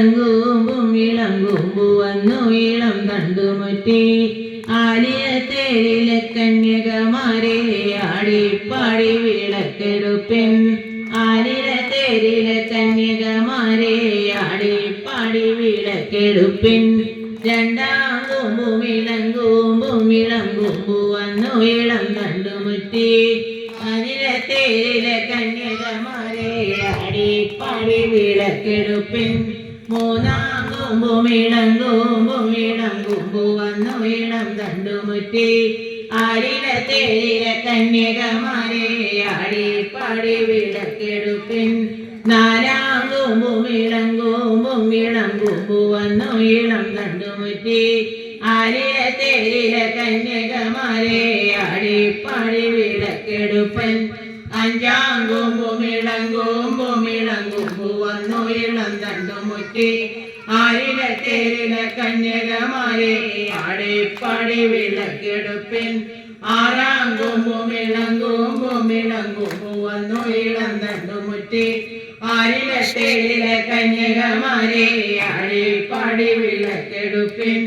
ഇളങ്കൂമ്പും വന്നു ഇളം തണ്ടുമുറ്റി ആലിയത്തേരിലെ കന്യകമാരെ ആടിപ്പാടി വിളക്കെടുപ്പിൻ ആലിയത്തേരിലെ കന്യകമാരെ ആടിപ്പാടി വിളക്കെടുപ്പിൻ രണ്ടാം കൂമ്പും ഇളങ്കൂമ്പും ഇളങ്കൂമ്പു വന്നു ഇളം തണ്ടുമുറ്റി തേരിലെ കന്യകമാരെ ആടിപ്പാടി വിളക്കെടുപ്പിൻ മൂന്നാം കൂമ്പും ഇളങ്കൂമ്പും വന്നു ഇളം തണ്ടുമുറ്റി ആരിലത്തേരിലെ കന്യകമാരെ ആടിപ്പാടി വിളക്കെടുപ്പിൻ നാലാം കൂമ്പും ഇളങ്കൂമ്പും ഇളങ്കൂമ്പു വന്നു ഇളം തണ്ടുമുറ്റി ആരിലത്തേരിലെ കന്യകമാരെ ആടിപ്പാടി വിളക്കെടുപ്പൻ അഞ്ചാം കൂമ്പും ഇളങ്കൂമ്പു വന്നു ഇളം തണ്ടുമുറ്റി ആരിലത്തേരിലെ കന്യകമാരെ ആടിപ്പാടി വിളക്കെടുപ്പിൻ. ആറാം കൂമ്പും ഇളങ്കൂമ്പും ഇളങ്കൂമ്പു വന്നു ഇളം തണ്ടുമുറ്റി ആരിലത്തേരിലെ കന്യകമാരെ ആടിപ്പാടി വിളക്കെടുപ്പിൻ.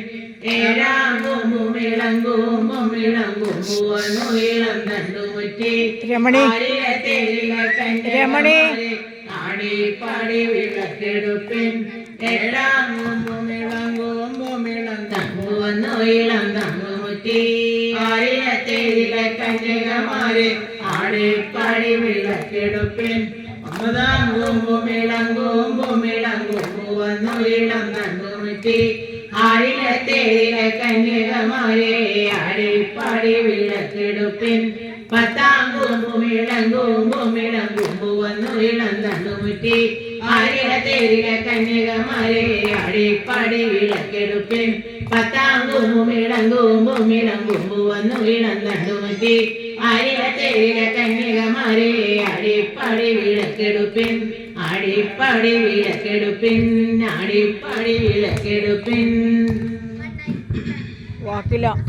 ഏഴാം കൂമ്പും ഇളങ്കൂമ്പും ഇളങ്കൂമ്പു വന്നു ഇളം തണ്ടുമുറ്റി രമണി. ആരിലത്തേരിലെ രമണി. കന്യകമാരെ ആടിപ്പാടി വിളക്കെടുപ്പിൻ ഏഴാം കൂമ്പും ഇളങ്കൂമ്പും ഇളം തമ്പു വന്നു ഇളം തമ്പുമുറ്റി ആയിരത്തേരിലെ കന്യകമാരെ ആടിപ്പാടി വിളക്കെടുപ്പിൻ ഒമ്പതാം കൂമ്പും ഇളങ്കൂമ്പും ഇളങ്കൂമ്പു വന്നു ഇളം തമ്പുമുറ്റി ആയിരത്തേരിലെ കന്യകമാരെ ആടിപ്പാടി വിളക്കെടുപ്പിൻ പത്താം കൂമ്പും ഇളങ്കൂമ്പും ഇളങ്കൂമ്പു വന്നു ഇളം തണ്ടുമുറ്റി ആയിരത്തേരിലെ കന്യകമാരെ അടിപ്പടി വിളക്കെടുപ്പിൻ. പത്താം കൂമ്പും ഇളങ്കൂമ്പും ഇളങ്കൂമ്പു വന്നു ഇളം തണ്ടുമുറ്റി ആയിരത്തേരിലെ കന്യകമാരെ ആടിപ്പാടി വിളക്കെടുപ്പിൻ. അടിപ്പടി വിളക്കെടുപ്പിൻ അടിപ്പടി വിളക്കെടുപ്പിൻ. വാക്കില്ല.